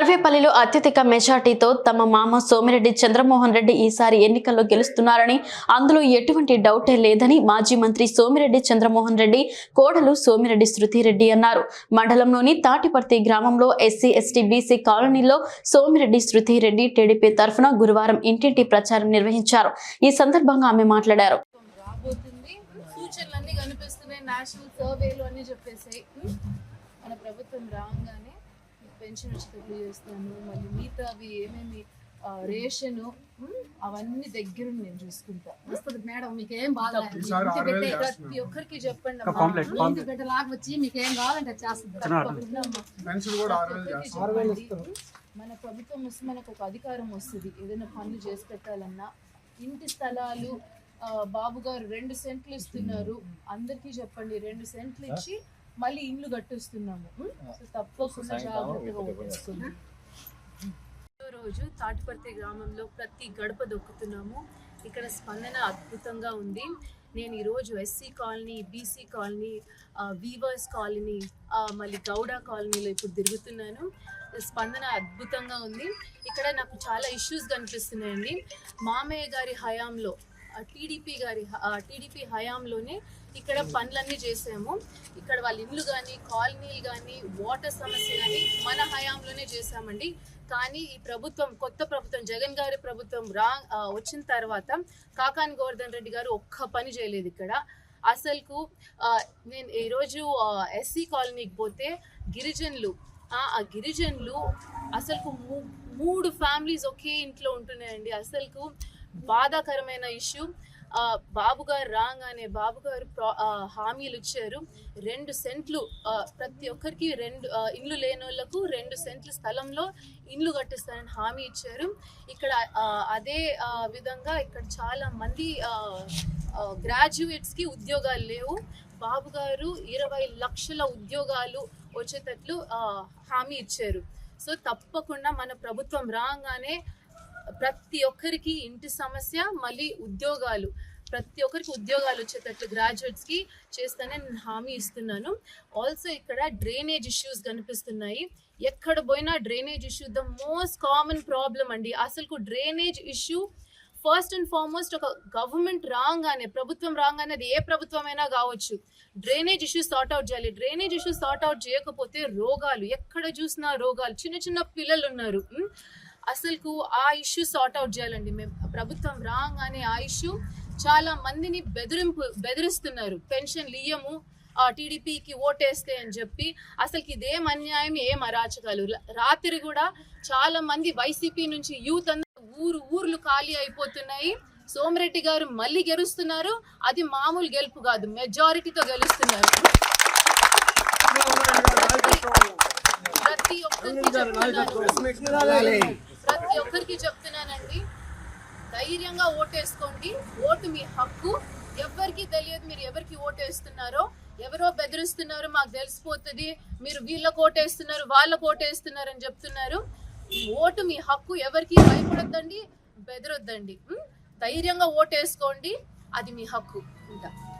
సర్వేపల్లిలో అత్యధిక మెజార్టీతో తమ మామ సోమిరెడ్డి చంద్రమోహన్ రెడ్డి ఈసారి ఎన్నికల్లో గెలుస్తున్నారని అందులో ఎటువంటి డౌటే లేదని మాజీ మంత్రి సోమిరెడ్డి చంద్రమోహన్ రెడ్డి కోడలు సోమిరెడ్డి శృతిరెడ్డి అన్నారు. మండలంలోని తాటిపర్తి గ్రామంలో ఎస్సీ ఎస్టీ బీసీ కాలనీలో సోమిరెడ్డి శృతిరెడ్డి టీడీపీ తరఫున గురువారం ఇంటింటి ప్రచారం నిర్వహించారు. ఈ సందర్భంగా ఆమె మాట్లాడారు. కనిపిస్తున్నాయి. నేషనల్ సర్వేలు మన ప్రభుత్వం రాగానే పెన్షన్ ఉచితంగా చేస్తాను మళ్ళీ మిగతా అవి ఏమేమి రేషన్ అవన్నీ దగ్గర నేను చూసుకుంటా. వస్తుంది. మేడం మీకు ఏం బాగా ప్రతి. ఒక్కరికి చెప్పండి. ఇంటి బిడ్డ లాగా వచ్చి మీకు ఏం కావాలంటే చేస్తుంది. మన ప్రభుత్వం వస్తే మనకు ఒక అధికారం వస్తుంది. ఏదైనా పనులు చేసి పెట్టాలన్నా ఇంటి స్థలాలు బాబు గారు రెండు సెంట్లు ఇస్తున్నారు. అందరికీ చెప్పండి. రెండు సెంట్లు ఇచ్చి మళ్ళీ ఇండ్లు కట్టిస్తున్నాము. తప్పకుండా జాగ్రత్తగా రోజు తాటిపర్తి గ్రామంలో ప్రతి గడప దొక్కుతున్నాము. ఇక్కడ స్పందన అద్భుతంగా ఉంది. నేను ఈరోజు SC colony BC colony weavers colony ఆ, మళ్ళీ గౌడ కాలనీలో ఇప్పుడు తిరుగుతున్నాను. స్పందన అద్భుతంగా ఉంది. ఇక్కడ నాకు చాలా ఇష్యూస్ కనిపిస్తున్నాయండి. మామయ్య గారి హయాంలో టీడీపీ గారి టీడీపీ హయాంలోనే ఇక్కడ పనులన్నీ చేసాము. ఇక్కడ వాళ్ళ ఇల్లు కానీ కాలనీలు కానీ వాటర్ సమస్య కానీ మన హయాంలోనే చేసామండి కానీ ఈ ప్రభుత్వం కొత్త ప్రభుత్వం జగన్ గారి ప్రభుత్వం రా వచ్చిన తర్వాత కాకాని గోవర్ధన్ రెడ్డి గారు ఒక్క పని చేయలేదు ఇక్కడ. అసలుకు నేను ఈరోజు ఎస్సీ కాలనీకి పోతే గిరిజనులు ఆ ఆ గిరిజనులు అసలుకు మూ- మూడు ఫ్యామిలీస్ ఒకే ఇంట్లో ఉంటున్నాయండి. అసలుకు బాధాకరమైన ఇష్యూ. బాబు గారు రాగానే బాబు గారు ప్రా- హామీలు ఇచ్చారు. రెండు సెంట్లు ప్రతి ఒక్కరికి రెండు ఇండ్లు లేని వాళ్ళకు రెండు సెంట్లు స్థలంలో ఇండ్లు కట్టిస్తారని హామీ ఇచ్చారు. ఇక్కడ అదే విధంగా ఇక్కడ చాలా మంది గ్రాడ్యుయేట్స్కి ఉద్యోగాలు లేవు. బాబు గారు ఇరవై లక్షల ఉద్యోగాలు వచ్చేటట్లు హామీ ఇచ్చారు. సో తప్పకుండా మన ప్రభుత్వం రాగానే ప్రతి ఒక్కరికి ఇంటి సమస్య మళ్ళీ ఉద్యోగాలు. ప్రతి ఒక్కరికి ఉద్యోగాలు వచ్చేటట్లు గ్రాడ్యుయేట్స్కి చేస్తానని నేను హామీ ఇస్తున్నాను. ఆల్సో ఇక్కడ డ్రైనేజ్ ఇష్యూస్ కనిపిస్తున్నాయి. ఎక్కడ పోయినా drainage issue the most common problem అండి. అసలు drainage issue first and foremost ఒక గవర్నమెంట్ రాగానే ప్రభుత్వం రాగానే అది ఏ ప్రభుత్వమైనా కావచ్చు. డ్రైనేజ్ ఇష్యూస్ సార్ట్ అవుట్ చేయాలి. డ్రైనేజ్ ఇష్యూస్ సార్ట్ అవుట్ చేయకపోతే రోగాలు ఎక్కడ చూసినా రోగాలు చిన్న చిన్న పిల్లలు ఉన్నారు. అసలుకు ఆ ఇష్యూ సార్ట్ అవుట్ చేయాలండి. మేము ప్రభుత్వం రాగానే ఆ ఇష్యూ చాలా మందిని బెదిరింపు బెదిరిస్తున్నారు. పెన్షన్లు ఇయ్యము ఆ టీడీపీకి ఓటేస్తే అని చెప్పి అసలుకి ఇదేం అన్యాయం ఏం అరాచకాలు. రాత్రి కూడా చాలా మంది వైసీపీ నుంచి యూత్ అంతా ఊరు ఊర్లు ఖాళీ అయిపోతున్నాయి. సోమిరెడ్డి గారు మళ్ళీ గెలుస్తున్నారు. అది మామూలు గెలుపు కాదు. మెజారిటీతో గెలుస్తున్నారు. ప్రతి ఒక్కరికి ప్రతి ఒక్కరికి చెప్తున్నానండి. ధైర్యంగా ఓటేసుకోండి. ఓటు మీ హక్కు. ఎవరికి తెలియదు మీరు ఎవరికి ఓటేస్తున్నారో ఎవరో బెదిరిస్తున్నారో మాకు తెలిసిపోతుంది. మీరు వీళ్ళకు ఓటేస్తున్నారు వాళ్ళకు ఓటేస్తున్నారు అని చెప్తున్నారు. ఓటు మీ హక్కు. ఎవరికి భయపడొద్దండి బెదరొద్దండి. ధైర్యంగా ఓటేసుకోండి. అది మీ హక్కు. ఉంటా.